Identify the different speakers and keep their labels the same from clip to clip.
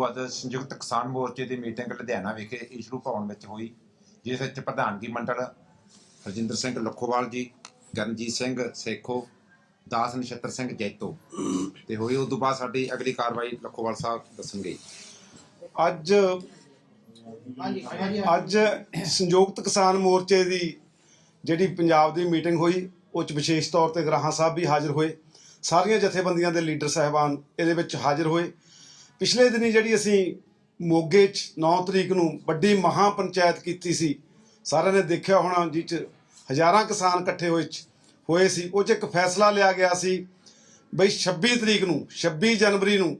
Speaker 1: ਦੇਖੋ ਅੱਜ ਸੰਯੁਕਤ ਕਿਸਾਨ ਮੋਰਚੇ ਦੀ ਮੀਟਿੰਗ ਲੁਧਿਆਣਾ ਵਿਖੇ ਈਸ਼ਰੂ ਭਵਨ ਵਿੱਚ ਹੋਈ, ਜਿਸ ਵਿੱਚ ਪ੍ਰਧਾਨਗੀ ਮੰਡਲ ਰਜਿੰਦਰ ਸਿੰਘ ਲੱਖੋਵਾਲ ਜੀ, ਗਰਨਜੀਤ ਸਿੰਘ ਸੇਖੋ, ਦਾਸ ਨਛੱਤਰ ਸਿੰਘ ਜੈਤੋ। ਤੇ ਹੋਈ ਉਸ ਤੋਂ ਬਾਅਦ ਸਾਡੀ ਅਗਲੀ ਕਾਰਵਾਈ ਲੱਖੋਵਾਲ ਸਾਹਿਬ ਦੱਸਣਗੇ।
Speaker 2: ਅੱਜ ਅੱਜ ਸੰਯੁਕਤ ਕਿਸਾਨ ਮੋਰਚੇ ਦੀ ਜਿਹੜੀ ਪੰਜਾਬ ਦੀ ਮੀਟਿੰਗ ਹੋਈ, ਉਹ ਚ ਵਿਸ਼ੇਸ਼ ਤੌਰ ਤੇ ਗਰਾਹਾਂ ਸਾਹਿਬ ਵੀ ਹਾਜ਼ਰ ਹੋਏ। ਸਾਰੀਆਂ ਜਥੇਬੰਦੀਆਂ ਦੇ ਲੀਡਰ ਸਾਹਿਬਾਨ ਇਹਦੇ ਵਿੱਚ ਹਾਜ਼ਰ ਹੋਏ। ਪਿਛਲੇ ਦਿਨੀ ਜਿਹੜੀ ਅਸੀਂ ਮੋਗੇ ਚ 9 ਤਰੀਕ ਨੂੰ ਵੱਡੀ ਮਹਾ ਪੰਚਾਇਤ ਕੀਤੀ ਸੀ, ਸਾਰਿਆਂ ਨੇ ਦੇਖਿਆ ਹੋਣਾ ਜਿਹ ਚ ਹਜ਼ਾਰਾਂ ਕਿਸਾਨ ਇਕੱਠੇ ਹੋਏ ਚ, ਹੋਏ ਸੀ। ਉਹ ਚ ਇੱਕ ਫੈਸਲਾ ਲਿਆ ਗਿਆ ਸੀ ਬਈ 26 ਤਰੀਕ ਨੂੰ 26 ਜਨਵਰੀ ਨੂੰ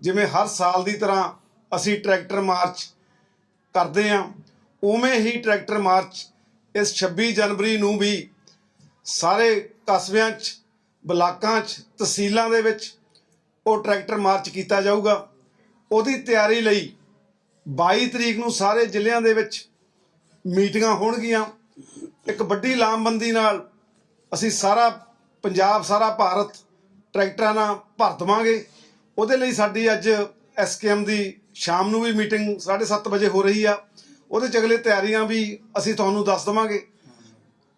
Speaker 2: ਜਿਵੇਂ ਹਰ ਸਾਲ ਦੀ ਤਰ੍ਹਾਂ ਅਸੀਂ ਟਰੈਕਟਰ ਮਾਰਚ ਕਰਦੇ ਹਾਂ ਉਵੇਂ ਹੀ ਟਰੈਕਟਰ ਮਾਰਚ ਇਸ 26 ਜਨਵਰੀ ਨੂੰ ਵੀ ਸਾਰੇ ਕਸਬਿਆਂ 'ਚ, ਬਲਾਕਾਂ 'ਚ, ਤਹਿਸੀਲਾਂ ਦੇ ਵਿੱਚ ਉਹ ਟਰੈਕਟਰ ਮਾਰਚ ਕੀਤਾ ਜਾਊਗਾ। ਉਹਦੀ ਤਿਆਰੀ ਲਈ 22 ਤਰੀਕ ਨੂੰ ਸਾਰੇ ਜ਼ਿਲ੍ਹਿਆਂ ਦੇ ਵਿੱਚ ਮੀਟਿੰਗਾਂ ਹੋਣਗੀਆਂ। ਇੱਕ ਵੱਡੀ ਲਾਮਬੰਦੀ ਨਾਲ ਅਸੀਂ ਸਾਰਾ ਪੰਜਾਬ, ਸਾਰਾ ਭਾਰਤ ਟਰੈਕਟਰਾਂ ਨਾਲ ਭਰ ਦੇਵਾਂਗੇ। ਉਹਦੇ ਲਈ ਸਾਡੀ ਅੱਜ ਐਸਕੇਐਮ ਦੀ ਸ਼ਾਮ ਨੂੰ ਵੀ ਮੀਟਿੰਗ 7:30 ਵਜੇ ਹੋ ਰਹੀ ਆ। ਉਹਦੇ ਚ ਅਗਲੇ ਤਿਆਰੀਆਂ ਵੀ ਅਸੀਂ ਤੁਹਾਨੂੰ ਦੱਸ ਦਵਾਂਗੇ।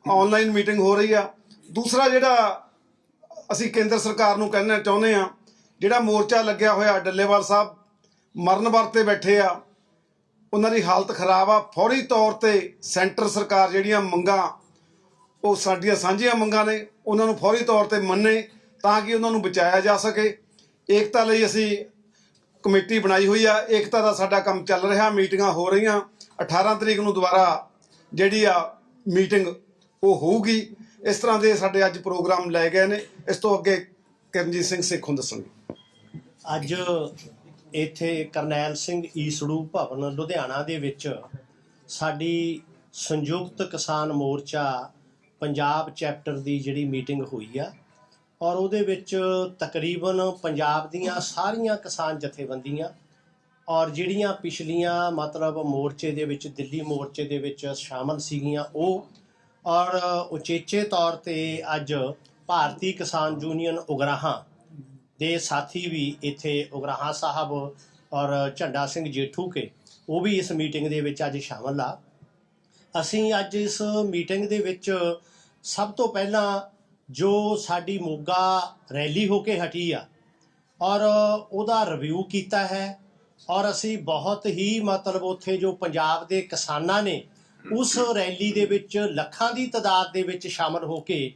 Speaker 2: ਆਨਲਾਈਨ ਮੀਟਿੰਗ ਹੋ ਰਹੀ ਆ। ਦੂਸਰਾ ਜਿਹੜਾ ਅਸੀਂ ਕੇਂਦਰ ਸਰਕਾਰ ਨੂੰ ਕਹਿਣਾ ਚਾਹੁੰਦੇ ਆ, ਜਿਹੜਾ ਮੋਰਚਾ ਲੱਗਿਆ ਹੋਇਆ ਡੱਲੇਵਾਲ ਸਾਹਿਬ ਮਰਨ ਵਰਤੇ ਬੈਠੇ ਆ। ਉਹਨਾਂ ਦੀ ਹਾਲਤ ਖਰਾਬ ਆ। ਫੌਰੀ ਤੌਰ ਤੇ ਸੈਂਟਰ ਸਰਕਾਰ ਜਿਹੜੀਆਂ ਮੰਗਾਂ, ਉਹ ਸਾਡੀਆਂ ਸਾਂਝੀਆਂ ਮੰਗਾਂ ਨੇ, ਉਹਨਾਂ ਨੂੰ ਫੌਰੀ ਤੌਰ ਤੇ ਮੰਨੇ ਤਾਂ ਕਿ ਉਹਨਾਂ ਨੂੰ ਬਚਾਇਆ ਜਾ ਸਕੇ। ਏਕਤਾ ਲਈ ਅਸੀਂ ਕਮੇਟੀ ਬਣਾਈ ਹੋਈ ਆ। ਏਕਤਾ ਦਾ ਸਾਡਾ ਕੰਮ ਚੱਲ ਰਿਹਾ। ਮੀਟਿੰਗਾਂ ਹੋ ਰਹੀਆਂ। 18 ਤਰੀਕ ਨੂੰ ਦੁਬਾਰਾ ਜਿਹੜੀ ਆ ਮੀਟਿੰਗ ਉਹ ਹੋਊਗੀ। ਇਸ ਤਰ੍ਹਾਂ ਦੇ ਸਾਡੇ ਅੱਜ ਪ੍ਰੋਗਰਾਮ ਲਏ ਗਏ ਨੇ। ਇਸ ਤੋਂ ਅੱਗੇ ਕਰਨਜੀਤ ਸਿੰਘ ਸੇਖੋਂ ਦੱਸਣਗੇ।
Speaker 3: ਅੱਜ ਇੱਥੇ ਕਰਨੈਲ ਸਿੰਘ ਈਸੜੂ ਭਵਨ, ਲੁਧਿਆਣਾ ਦੇ ਵਿੱਚ ਸਾਡੀ ਸੰਯੁਕਤ ਕਿਸਾਨ ਮੋਰਚਾ ਪੰਜਾਬ ਚੈਪਟਰ ਦੀ ਜਿਹੜੀ ਮੀਟਿੰਗ ਹੋਈ ਆ ਔਰ ਉਹਦੇ ਵਿੱਚ ਤਕਰੀਬਨ ਪੰਜਾਬ ਦੀਆਂ ਸਾਰੀਆਂ ਕਿਸਾਨ ਜਥੇਬੰਦੀਆਂ ਔਰ ਜਿਹੜੀਆਂ ਪਿਛਲੀਆਂ ਮਤਲਬ ਮੋਰਚੇ ਦੇ ਵਿੱਚ, ਦਿੱਲੀ ਮੋਰਚੇ ਦੇ ਵਿੱਚ ਸ਼ਾਮਲ ਸੀਗੀਆਂ ਉਹ ਔਰ ਉਚੇਚੇ ਤੌਰ ਤੇ ਅੱਜ ਭਾਰਤੀ ਕਿਸਾਨ ਯੂਨੀਅਨ ਉਗਰਾਹਾਂ ਦੇ ਸਾਥੀ ਵੀ ਇੱਥੇ ਉਗਰਾਹਾਂ ਸਾਹਿਬ ਔਰ ਝੰਡਾ ਸਿੰਘ ਜੇਠੂ ਕੇ, ਉਹ ਵੀ ਇਸ ਮੀਟਿੰਗ ਦੇ ਵਿੱਚ ਅੱਜ ਸ਼ਾਮਲ ਆ। ਅਸੀਂ ਅੱਜ ਇਸ ਮੀਟਿੰਗ ਦੇ ਵਿੱਚ ਸਭ ਤੋਂ ਪਹਿਲਾਂ ਜੋ ਸਾਡੀ ਮੋਗਾ ਰੈਲੀ ਹੋ ਕੇ ਹਟੀ ਆ ਔਰ ਉਹਦਾ ਰਿਵਿਊ ਕੀਤਾ ਹੈ ਔਰ ਅਸੀਂ ਬਹੁਤ ਹੀ ਮਤਲਬ ਉੱਥੇ ਜੋ ਪੰਜਾਬ ਦੇ ਕਿਸਾਨਾਂ ਨੇ ਉਸ ਰੈਲੀ ਦੇ ਵਿੱਚ ਲੱਖਾਂ ਦੀ ਤਾਦਾਦ ਦੇ ਵਿੱਚ ਸ਼ਾਮਲ ਹੋ ਕੇ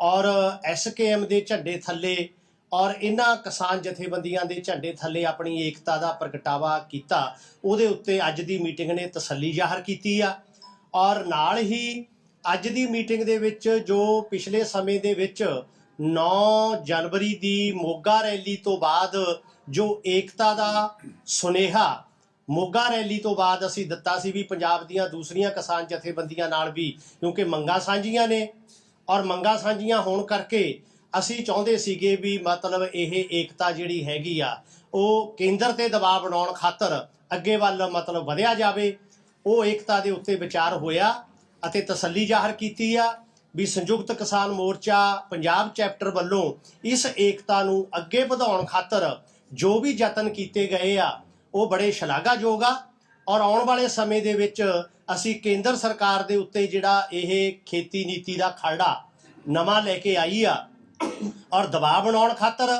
Speaker 3: ਔਰ ਐਸਕੇਐਮ ਦੇ ਝੰਡੇ ਥੱਲੇ ਔਰ ਇਹਨਾਂ ਕਿਸਾਨ ਜਥੇਬੰਦੀਆਂ ਦੇ ਝੰਡੇ ਥੱਲੇ ਆਪਣੀ ਏਕਤਾ ਦਾ ਪ੍ਰਗਟਾਵਾ ਕੀਤਾ। ਉਹਦੇ ਉੱਤੇ ਅੱਜ ਦੀ ਮੀਟਿੰਗ ਨੇ ਤਸੱਲੀ ਜ਼ਾਹਰ ਕੀਤੀ ਆ। ਔਰ ਨਾਲ ਹੀ ਅੱਜ ਦੀ ਮੀਟਿੰਗ ਦੇ ਵਿੱਚ ਜੋ ਪਿਛਲੇ ਸਮੇਂ ਦੇ ਵਿੱਚ 9 ਜਨਵਰੀ ਦੀ ਮੋਗਾ ਰੈਲੀ ਤੋਂ ਬਾਅਦ ਜੋ ਏਕਤਾ ਦਾ ਸੁਨੇਹਾ ਮੋਗਾ ਰੈਲੀ ਤੋਂ ਬਾਅਦ ਅਸੀਂ ਦਿੱਤਾ ਸੀ ਵੀ ਪੰਜਾਬ ਦੀਆਂ ਦੂਸਰੀਆਂ ਕਿਸਾਨ ਜਥੇਬੰਦੀਆਂ ਨਾਲ ਵੀ, ਕਿਉਂਕਿ ਮੰਗਾਂ ਸਾਂਝੀਆਂ ਨੇ। ਔਰ ਮੰਗਾਂ ਸਾਂਝੀਆਂ ਹੋਣ ਕਰਕੇ ਅਸੀਂ ਚਾਹੁੰਦੇ ਸੀਗੇ ਵੀ ਮਤਲਬ ਇਹ ਏਕਤਾ ਜਿਹੜੀ ਹੈਗੀ ਆ, ਉਹ ਕੇਂਦਰ ਤੇ ਦਬਾਅ ਬਣਾਉਣ ਖਾਤਰ ਅੱਗੇ ਵੱਲ ਮਤਲਬ ਵਧਿਆ ਜਾਵੇ। ਉਹ ਏਕਤਾ ਦੇ ਉੱਤੇ ਵਿਚਾਰ ਹੋਇਆ ਅਤੇ ਤਸੱਲੀ ਜ਼ਾਹਰ ਕੀਤੀ ਆ ਵੀ ਸੰਯੁਕਤ ਕਿਸਾਨ ਮੋਰਚਾ ਪੰਜਾਬ ਚੈਪਟਰ ਵੱਲੋਂ ਇਸ ਏਕਤਾ ਨੂੰ ਅੱਗੇ ਵਧਾਉਣ ਖਾਤਰ ਜੋ ਵੀ ਯਤਨ ਕੀਤੇ ਗਏ ਆ, ਉਹ ਬੜੇ ਸ਼ਲਾਘਾਯੋਗ ਆ। ਔਰ ਆਉਣ ਵਾਲੇ ਸਮੇਂ ਦੇ ਵਿੱਚ ਅਸੀਂ ਕੇਂਦਰ ਸਰਕਾਰ ਦੇ ਉੱਤੇ ਜਿਹੜਾ ਇਹ ਖੇਤੀ ਨੀਤੀ ਦਾ ਖਰੜਾ ਨਵਾਂ ਲੈ ਕੇ ਆਈ ਆ ਔਰ ਦਬਾਅ ਬਣਾਉਣ ਖਾਤਰ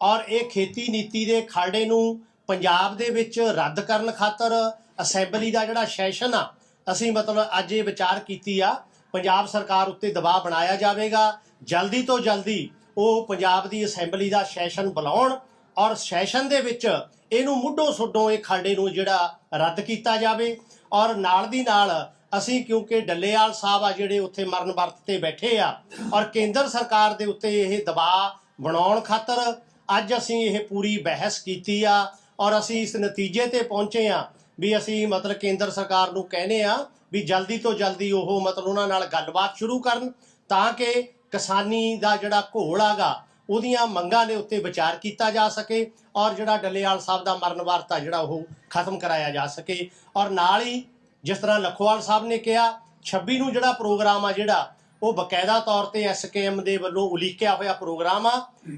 Speaker 3: ਔਰ ਇਹ ਖੇਤੀ ਨੀਤੀ ਦੇ ਖਰੜੇ ਨੂੰ ਪੰਜਾਬ ਦੇ ਵਿੱਚ ਰੱਦ ਕਰਨ ਖਾਤਰ ਅਸੈਂਬਲੀ ਦਾ ਜਿਹੜਾ ਸੈਸ਼ਨ ਆ, ਅਸੀਂ ਮਤਲਬ ਅੱਜ ਇਹ ਵਿਚਾਰ ਕੀਤੀ ਆ, ਪੰਜਾਬ ਸਰਕਾਰ ਉੱਤੇ ਦਬਾਅ ਬਣਾਇਆ ਜਾਵੇਗਾ, ਜਲਦੀ ਤੋਂ ਜਲਦੀ ਉਹ ਪੰਜਾਬ ਦੀ ਅਸੈਂਬਲੀ ਦਾ ਸੈਸ਼ਨ ਬੁਲਾਉਣ ਔਰ ਸੈਸ਼ਨ ਦੇ ਵਿੱਚ ਇਹਨੂੰ ਮੁੱਢੋਂ ਸੁੱਡੋਂ ਇਹ ਖਰੜੇ ਨੂੰ ਜਿਹੜਾ ਰੱਦ ਕੀਤਾ ਜਾਵੇ ਔਰ ਨਾਲ ਦੀ ਨਾਲ ਅਸੀਂ ਕਿਉਂਕਿ ਡੱਲੇਵਾਲ ਸਾਹਿਬ ਆ ਜਿਹੜੇ ਉੱਥੇ ਮਰਨ ਵਰਤ ਤੇ ਬੈਠੇ ਆ ਔਰ ਕੇਂਦਰ ਸਰਕਾਰ ਦੇ ਉੱਤੇ ਇਹ ਦਬਾਅ ਬਣਾਉਣ ਖਾਤਰ ਅੱਜ ਅਸੀਂ ਇਹ ਪੂਰੀ ਬਹਿਸ ਕੀਤੀ ਆ ਔਰ ਅਸੀਂ ਇਸ ਨਤੀਜੇ ਤੇ ਪਹੁੰਚੇ ਆ ਵੀ ਅਸੀਂ ਮਤਲਬ ਕੇਂਦਰ ਸਰਕਾਰ ਨੂੰ ਕਹਿੰਦੇ ਆ ਵੀ ਜਲਦੀ ਤੋਂ ਜਲਦੀ ਉਹ ਮਤਲਬ ਉਹਨਾਂ ਨਾਲ ਗੱਲਬਾਤ ਸ਼ੁਰੂ ਕਰਨ ਤਾਂ ਕਿ ਕਿਸਾਨੀ ਦਾ ਜਿਹੜਾ ਘੋਲ ਆਗਾ ਉਹਦੀਆਂ ਮੰਗਾਂ ਦੇ ਉੱਤੇ ਵਿਚਾਰ ਕੀਤਾ ਜਾ ਸਕੇ ਔਰ ਜਿਹੜਾ ਡੱਲੇਵਾਲ ਸਾਹਿਬ ਦਾ ਮਰਨ ਵਾਰਤਾ ਜਿਹੜਾ ਉਹ ਖਤਮ ਕਰਾਇਆ ਜਾ ਸਕੇ ਔਰ ਨਾਲ ਹੀ ਜਿਸ ਤਰ੍ਹਾਂ ਲਖੋਵਾਲ ਸਾਹਿਬ ਨੇ ਕਿਹਾ 26 ਨੂੰ ਜਿਹੜਾ ਪ੍ਰੋਗਰਾਮ ਆ ਜਿਹੜਾ, ਉਹ ਬਕਾਇਦਾ ਤੌਰ ਤੇ ਐਸਕੇਐਮ ਦੇ ਵੱਲੋਂ ਉਲੀਕਿਆ ਹੋਇਆ ਪ੍ਰੋਗਰਾਮ ਆ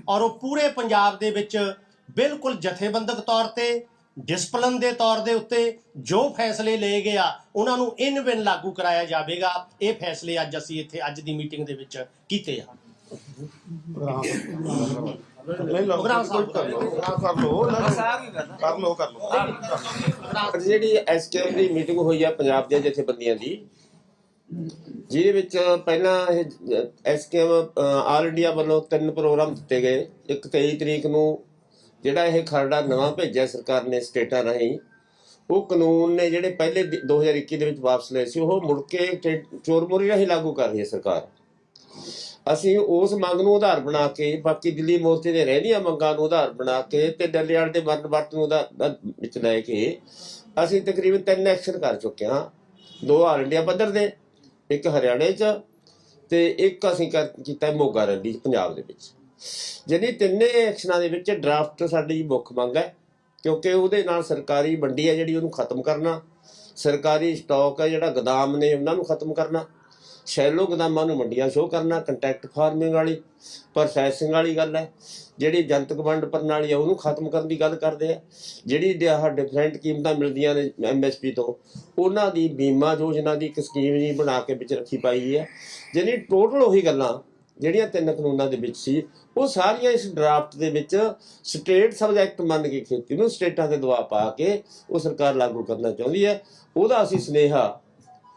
Speaker 3: ਔਰ ਉਹ ਪੂਰੇ ਪੰਜਾਬ ਦੇ ਵਿੱਚ ਬਿਲਕੁਲ ਜਥੇਬੰਦਕ ਤੌਰ ਤੇ ਡਿਸਪਲਨ ਦੇ ਤੌਰ ਦੇ ਉੱਤੇ ਜੋ ਫੈਸਲੇ ਲਏ ਗਏ ਆ, ਉਹਨਾਂ ਨੂੰ ਇਨ ਬਿਨ ਲਾਗੂ ਕਰਾਇਆ ਜਾਵੇਗਾ। ਇਹ ਫੈਸਲੇ ਅੱਜ ਅਸੀਂ ਇੱਥੇ, ਅੱਜ ਦੀ ਮੀਟਿੰਗ ਦੇ ਵਿੱਚ ਕੀਤੇ ਆ।
Speaker 2: ਨਹੀਂ ਲਓ
Speaker 3: ਪ੍ਰੋਗਰਾਮ ਸਾਹਿਬ
Speaker 2: ਕਰ ਲਓ। ਕਰ ਲਓ ਕਰ ਲਓ। ਕਰ ਲਓ
Speaker 4: ਅੱਜ ਜਿਹੜੀ ਐਸਕੇਐਮ ਦੀ ਮੀਟਿੰਗ ਹੋਈ ਆ ਪੰਜਾਬ ਦੀਆਂ ਜਥੇਬੰਦੀਆਂ ਦੀ ਜਿਹਦੇ ਵਿੱਚ ਪਹਿਲਾਂ ਇਹ ਐਸਕੇਐਮ ਆਲ ਇੰਡੀਆ ਵੱਲੋਂ ਤਿੰਨ ਪ੍ਰੋਗਰਾਮ ਦਿੱਤੇ ਗਏ। ਇੱਕ 23 ਤਰੀਕ ਨੂੰ ਜਿਹੜਾ ਇਹ ਖਰੜਾ ਨਵਾਂ ਭੇਜਿਆ ਸਰਕਾਰ ਨੇ ਸਟੇਟਾਂ ਰਾਹੀਂ ਉਹ ਕਾਨੂੰਨ ਨੇ ਜਿਹੜੇ ਪਹਿਲੇ ਦੀ- 2021 ਦੇ ਵਿੱਚ ਵਾਪਸ ਲਏ ਸੀ ਉਹ ਮੁੜ ਕੇ ਚੋਰਮੋਰੀ ਰਾਹੀਂ ਲਾਗੂ ਕਰ ਰਹੀ ਹੈ ਸਰਕਾਰ। ਅਸੀਂ ਉਸ ਮੰਗ ਨੂੰ ਆਧਾਰ ਬਣਾ ਕੇ, ਬਾਕੀ ਦਿੱਲੀ ਮੋਰਚੇ ਦੇ ਰਹਿੰਦੀਆਂ ਮੰਗਾਂ ਨੂੰ ਆਧਾਰ ਬਣਾ ਕੇ ਤੇ ਡੱਲੇਵਾਲ ਦੇ ਮਰਨ ਵਰਤ ਨੂੰ ਦਾ ਵਿੱਚ ਲੈ ਕੇ ਅਸੀਂ ਤਕਰੀਬਨ ਤਿੰਨ ਐਕਸ਼ਨ ਕਰ ਚੁੱਕੇ ਹਾਂ। ਦੋ ਆਲ ਇੰਡੀਆ ਪੱਧਰ ਦੇ, ਇੱਕ ਹਰਿਆਣੇ 'ਚ ਤੇ ਇੱਕ ਅਸੀਂ ਕੀਤਾ ਮੋਗਾ ਰੈਲੀ ਪੰਜਾਬ ਦੇ ਵਿੱਚ। ਜਿਹੜੀ ਤਿੰਨੇ ਐਕਸ਼ਨਾਂ ਦੇ ਵਿੱਚ ਡਰਾਫਟ ਸਾਡੀ ਮੁੱਖ ਮੰਗ ਹੈ, ਕਿਉਂਕਿ ਉਹਦੇ ਨਾਲ ਸਰਕਾਰੀ ਮੰਡੀ ਹੈ ਜਿਹੜੀ ਉਹਨੂੰ ਖਤਮ ਕਰਨਾ, ਸਰਕਾਰੀ ਸਟਾਕ ਹੈ ਜਿਹੜਾ ਗਦਾਮ ਨੇ ਉਹਨਾਂ ਨੂੰ ਖਤਮ ਕਰਨਾ। ਸ਼ੈਲੋ ਗੋਦਾਮਾਂ ਨੂੰ ਮੰਡੀਆਂ ਸ਼ੋਅ ਕਰਨਾ ਕੰਟੈਕਟ ਫਾਰਮਿੰਗ ਵਾਲੀ ਪ੍ਰੋਸੈਸਿੰਗ ਵਾਲੀ ਗੱਲ ਹੈ। ਜਿਹੜੀ ਜਨਤਕ ਵੰਡ ਪ੍ਰਣਾਲੀ ਆ ਉਹਨੂੰ ਖਤਮ ਕਰਨ ਦੀ ਗੱਲ ਕਰਦੇ ਆ। ਜਿਹੜੀ ਆਹ ਡਿਫਰੈਂਟ ਕੀਮਤਾਂ ਮਿਲਦੀਆਂ ਨੇ ਐਮਐਸਪੀ ਤੋਂ, ਉਹਨਾਂ ਦੀ ਬੀਮਾ ਯੋਜਨਾ ਦੀ ਇੱਕ ਸਕੀਮ ਜੀ ਬਣਾ ਕੇ ਵਿੱਚ ਰੱਖੀ ਪਾਈ ਹੈ। ਜਿਹੜੀ ਟੋਟਲ ਉਹੀ ਗੱਲਾਂ, ਜਿਹੜੀਆਂ ਤਿੰਨ ਕਾਨੂੰਨਾਂ ਦੇ ਵਿੱਚ ਸੀ, ਉਹ ਸਾਰੀਆਂ ਇਸ ਡਰਾਫਟ ਦੇ ਵਿੱਚ ਸਟੇਟ ਸਬਜੈਕਟ ਮੰਨ ਕੇ ਖੇਤੀ ਨੂੰ ਸਟੇਟਾਂ ਤੇ ਦਬਾਅ ਪਾ ਕੇ ਉਹ ਸਰਕਾਰ ਲਾਗੂ ਕਰਨਾ ਚਾਹੁੰਦੀ ਹੈ। ਉਹਦਾ ਅਸੀਂ ਸੁਨੇਹਾ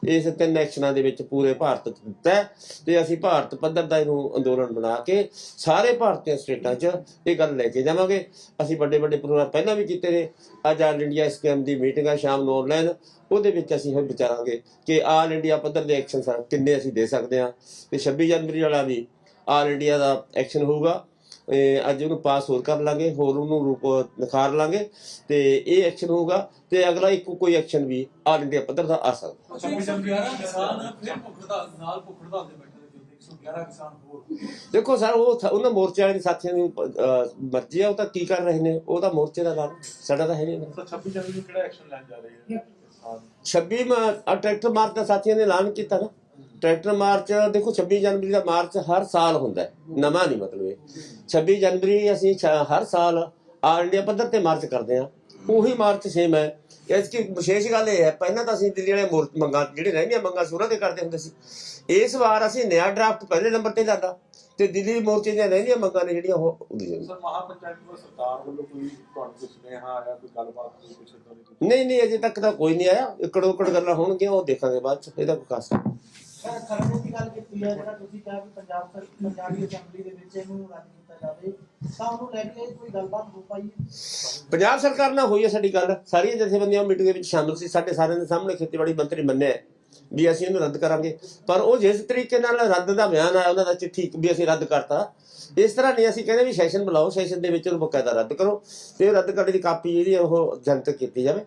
Speaker 4: ਇਸ ਤਿੰਨ ਐਕਸ਼ਨਾਂ ਦੇ ਵਿੱਚ ਪੂਰੇ ਭਾਰਤ 'ਚ ਦਿੱਤਾ ਹੈ ਤੇ ਅਸੀਂ ਭਾਰਤ ਪੱਧਰ ਦਾ ਇਹਨੂੰ ਅੰਦੋਲਨ ਬਣਾ ਕੇ ਸਾਰੇ ਭਾਰਤੀ ਸਟੇਟਾਂ 'ਚ ਇਹ ਗੱਲ ਲੈ ਕੇ ਜਾਵਾਂਗੇ। ਅਸੀਂ ਵੱਡੇ ਵੱਡੇ ਪ੍ਰੋਗਰਾਮ ਪਹਿਲਾਂ ਵੀ ਕੀਤੇ ਨੇ। ਅੱਜ ਆਲ ਇੰਡੀਆ ਸਕੀਮ ਦੀ ਮੀਟਿੰਗ ਆ ਸ਼ਾਮ ਨੂੰ ਆਨਲਾਈਨ ਉਹਦੇ ਵਿੱਚ ਅਸੀਂ ਹੁਣ ਵਿਚਾਰਾਂਗੇ ਕਿ ਆਲ ਇੰਡੀਆ ਪੱਧਰ ਦੇ ਐਕਸ਼ਨ ਕਿੰਨੇ ਅਸੀਂ ਦੇ ਸਕਦੇ ਹਾਂ। ਤੇ 26 ਜਨਵਰੀ ਵਾਲਾ ਵੀ ਆਲ ਇੰਡੀਆ ਦਾ ਐਕਸ਼ਨ ਹੋਊਗਾ। ਅੱਜ ਉਹਨੂੰ ਪਾਸ ਹੋਰ ਕਰ ਲਾਂਗੇ ਹੋਰ ਉਹਨੂੰ ਰੂਪ ਨਿਖਾਰ ਲਾਂਗੇ ਤੇ ਇਹ ਐਕਸ਼ਨ ਹੋਊਗਾ ਤੇ ਅਗਲਾ ਇੱਕ ਕੋਈ ਐਕਸ਼ਨ ਵੀ ਆਲ ਇੰਡੀਆ ਪੱਧਰ ਦਾ ਆ ਸਕਦਾ।
Speaker 5: 111 ਕਿਸਾਨ ਫਿਰ ਭੁੱਖ ਹੜਤਾਲ ਨਾਲ ਭੁੱਖ ਹੜਤਾਲ ਤੇ ਬੈਠੇ ਨੇ। 111 ਕਿਸਾਨ ਹੋਰ।
Speaker 4: ਦੇਖੋ ਸਰ ਉਹ ਉਹਨਾਂ ਮੋਰਚੇ ਵਾਲੇ ਸਾਥੀਆਂ ਦੀ ਅਹ, ਮਰਜ਼ੀ ਆ ਉਹ ਤਾਂ ਕੀ ਕਰ ਰਹੇ ਨੇ? ਉਹ ਤਾਂ ਮੋਰਚੇ ਦਾ ਕੰਮ ਸਾਡਾ ਤਾਂ ਹੈ ਨਹੀਂ
Speaker 5: ਤਾਂ 26 ਜਨਵਰੀ ਨੂੰ ਕਿਹੜਾ ਐਕਸ਼ਨ ਲੈਣ ਜਾ ਰਹੇ ਹੈ
Speaker 4: 26 ਮਾ- ਆਹ ਟਰੈਕਟਰ ਮਾਰਚ ਦਾ ਸਾਥੀਆਂ ਨੇ ਐਲਾਨ ਕੀਤਾ ਨਾ। ਟਰੈਕਟਰ ਮਾਰਚ ਦੇਖੋ 26 ਜਨਵਰੀ ਦਾ ਮਾਰਚ ਹਰ ਸਾਲ ਹੁੰਦਾ ਹੈ। ਨਵਾਂ ਨਹੀਂ ਮਤਲਬ ਇਹ। 26 ਜਨਵਰੀ ਅਸੀਂ ਹਰ ਸਾਲ ਆਲ ਇੰਡੀਆ ਪੱਧਰ ਤੇ ਮਾਰਚ ਕਰਦੇ ਹਾਂ। ਉਹੀ ਮਾਰਚ ਸੇਮ ਹੈ। ਇਸ ਕੀ ਵਿਸ਼ੇਸ਼ ਗੱਲ ਇਹ ਹੈ ਪਹਿਲਾਂ ਤਾਂ ਅਸੀਂ ਦਿੱਲੀ ਵਾਲੇ ਮੋਰ- ਮੰਗਾਂ ਜਿਹੜੇ ਰਹਿੰਦੀਆਂ ਮੰਗਾਂ ਸੂਰਾਂ ਦੇ ਕਰਦੇ ਹੁੰਦੇ ਸੀ। ਇਸ ਵਾਰ ਅਸੀਂ ਨਿਆ ਡਰਾਫਟ ਪਹਿਲੇ ਨੰਬਰ ਤੇ ਲਿਆਂਦਾ ਤੇ ਦਿੱਲੀ ਮੋਰਚੇ ਦੀਆਂ ਰਹਿੰਦੀਆਂ ਮੰਗਾਂ ਨੇ ਜਿਹੜੀਆਂ ਉਹ ਉਹਦੀ ਜਗ੍ਹਾ।
Speaker 5: ਸਰ ਮਹਾਪੰਚਾਇਤ ਵੱਲੋਂ ਸਰਕਾਰ ਵੱਲੋਂ ਕੋਈ ਤੁਹਾਨੂੰ ਕੋਈ ਸੁਨੇਹਾ ਆਇਆ ਕੋਈ ਗੱਲਬਾਤ ਕੋਈ ਕੋਈ?
Speaker 4: ਨਹੀਂ ਨਹੀਂ ਅਜੇ ਤੱਕ ਤਾਂ ਕੋਈ ਨਹੀਂ ਆਇਆ। ਇਕੜੋ ਇਕੜ ਗੱਲਾਂ ਹੋਣਗੀਆਂ ਉਹ ਦੇਖਾਂਗੇ ਬਾਅਦ ਚ। ਇਹਦਾ ਕੋਈ ਖਾਸ।
Speaker 6: ਸਰ ਖਰੜੇ ਦੀ ਗੱਲ ਕੀਤੀ ਹੈ, ਜਿਹੜਾ ਤੁਸੀਂ ਕਿਹਾ ਕਿ ਪੰਜਾਬ ਸਰ, ਪੰਜਾਬੀ ਅਸੈਂਬਲੀ ਦੇ ਵਿੱਚ ਇਹਨੂੰ ਰੱਦ ਕੀਤਾ ਜਾਵੇ, ਤਾਂ ਉਹਨੂੰ ਲੈ ਕੇ ਕੋਈ ਗੱਲਬਾਤ ਹੋ ਪਾਈ
Speaker 4: ਪੰਜਾਬ ਸਰਕਾਰ ਨਾਲ ਹੋਈ ਹੈ ਸਾਡੀ ਗੱਲ। ਸਾਰੀਆਂ ਜਥੇਬੰਦੀਆਂ ਮੀਟਿੰਗ ਦੇ ਵਿੱਚ ਸ਼ਾਮਲ ਸੀ। ਸਾਡੇ ਸਾਰਿਆਂ ਦੇ ਸਾਹਮਣੇ ਖੇਤੀਬਾੜੀ ਮੰਤਰੀ ਮੰਨਿਆ ਵੀ ਅਸੀਂ ਇਹਨੂੰ ਰੱਦ ਕਰਾਂਗੇ। ਪਰ ਉਹ ਜਿਸ ਤਰੀਕੇ ਨਾਲ ਰੱਦ ਦਾ ਬਿਆਨ ਆਇਆ, ਉਹਨਾਂ ਦਾ ਚਿੱਠੀ ਵੀ ਅਸੀਂ ਰੱਦ ਕਰਤਾ। ਇਸ ਤਰ੍ਹਾਂ ਨਹੀਂ, ਅਸੀਂ ਕਹਿੰਦੇ ਵੀ ਸੈਸ਼ਨ ਬੁਲਾਓ, ਸੈਸ਼ਨ ਦੇ ਵਿੱਚ ਉਹਨੂੰ ਬਕਾਇਦਾ ਰੱਦ ਕਰੋ। ਤੇ ਰੱਦ ਕਰਨ ਦੀ ਕਾਪੀ ਜਿਹੜੀ ਉਹ ਜਨਤਕ ਕੀਤੀ ਜਾਵੇ।